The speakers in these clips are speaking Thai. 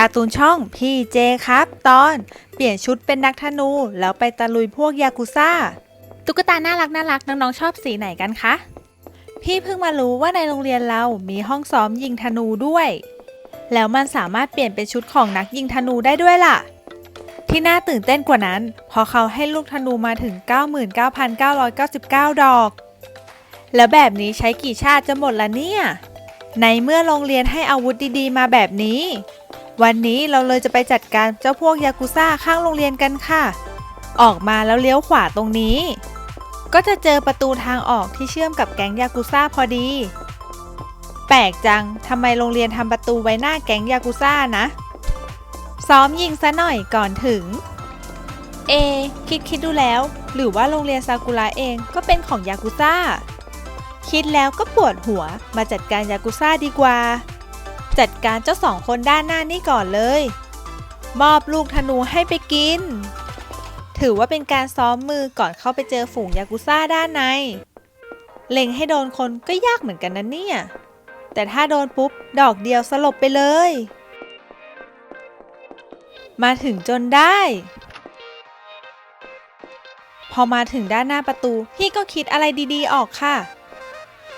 การ์ตูนช่องพี่เจครับ ตอนเปลี่ยนชุดเป็นนักธนู แล้วไปตะลุยพวกยากุซ่า ตุ๊กตาน่ารักน่ารักน้องๆชอบสีไหนกันคะ พี่เพิ่งมารู้ว่าในโรงเรียนเรามีห้องซ้อมยิงธนูด้วย แล้วมันสามารถเปลี่ยนเป็นชุดของนักยิงธนูได้ด้วยล่ะ ที่น่าตื่นเต้นกว่านั้น พอเขาให้ลูกธนูมาถึง 99,999 ดอก แล้วแบบนี้ใช้กี่ชาติจะหมดละเนี่ย ในเมื่อโรงเรียนให้อาวุธดีๆ มาแบบนี้ วันนี้เราเลยจะไปจัดการเจ้าพวกยากุซ่าข้างโรงเรียนกันค่ะ ออกมาแล้วเลี้ยวขวาตรงนี้ ก็จะเจอประตูทางออกที่เชื่อมกับแก๊งยากุซ่าพอดี แปลกจังทำไมโรงเรียนทำประตูไว้หน้าแก๊งยากุซ่านะ ซ้อมยิงซะหน่อยก่อนถึง เอ คิดคิดดูแล้ว หรือว่าโรงเรียนซากุระเองก็เป็นของยากุซ่า คิดแล้วก็ปวดหัวมาจัดการยากุซ่าดีกว่า จัดการเจ้าสองคนด้านหน้านี่ก่อนเลย มอบลูกธนูให้ไปกิน ถือว่าเป็นการซ้อมมือก่อนเข้าไปเจอฝูงยากุซ่าด้านใน เล็งให้โดนคนก็ยากเหมือนกันนะเนี่ย แต่ถ้าโดนปุ๊บ ดอกเดียวสลบไปเลย มาถึงจนได้ พอมาถึงด้านหน้าประตู พี่ก็คิดอะไรดีๆออกค่ะ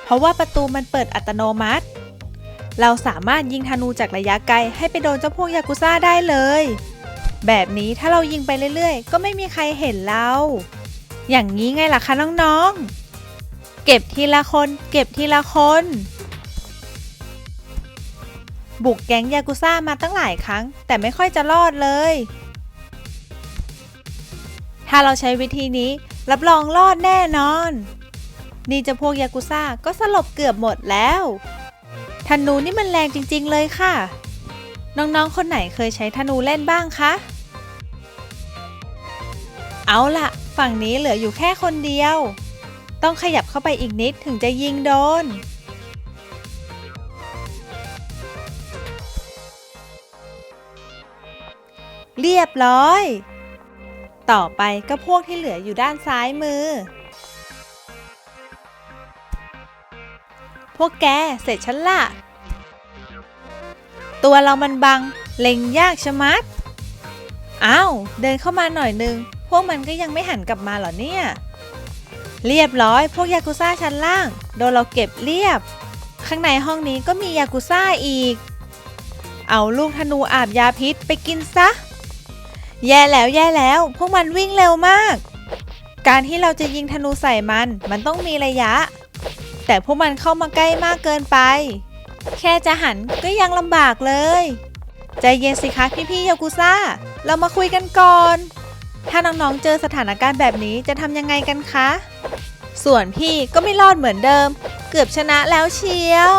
เพราะว่าประตูมันเปิดอัตโนมัติ เราสามารถยิงธนูจากระยะไกลให้ไปโดนเจ้าพวกยากุซ่าได้เลย แบบนี้ถ้าเรายิงไปเรื่อยๆ ก็ไม่มีใครเห็นเรา อย่างนี้ไงล่ะคะน้องๆ เก็บทีละคน เก็บทีละคน บุกแก๊งยากุซ่ามาตั้งหลายครั้ง แต่ไม่ค่อยจะรอดเลย ถ้าเราใช้วิธีนี้รับรองรอดแน่นอน นี่เจะพวกยากุซ่าก็สลบเกือบหมดแล้ว ธนูนี่มันแรงจริง ๆ เลยค่ะ น้องๆ คนไหนเคยใช้ธนูเล่นบ้างคะ เอาล่ะ ฝั่งนี้เหลืออยู่แค่คนเดียว ต้องขยับเข้าไปอีกนิดถึงจะยิงโดน เรียบร้อย ต่อไปก็พวกที่เหลืออยู่ด้านซ้ายมือ วกแกเสร็จฉันละตัวเรามันบัง เล็งยากชะมัด อ้าว เดินเข้ามาหน่อยนึง พวกมันก็ยังไม่หันกลับมาหรอเนี่ย เรียบร้อย พวกยากุซ่าชั้นล่าง โดนเราเก็บเรียบ ข้างในห้องนี้ก็มียากุซ่าอีก เอาลูกธนูอาบยาพิษไปกินซะ แย่แล้วแย่แล้ว พวกมันวิ่งเร็วมาก การที่เราจะยิงธนูใส่มัน มันต้องมีระยะ แต่พวกมันเข้ามาใกล้มากเกินไป แค่จะหันก็ยังลำบากเลย ใจเย็นสิคะพี่ๆยากุซ่า เรามาคุยกันก่อน ถ้าน้องๆเจอสถานการณ์แบบนี้จะทำยังไงกันคะ ส่วนพี่ก็ไม่รอดเหมือนเดิม เกือบชนะแล้วเชียว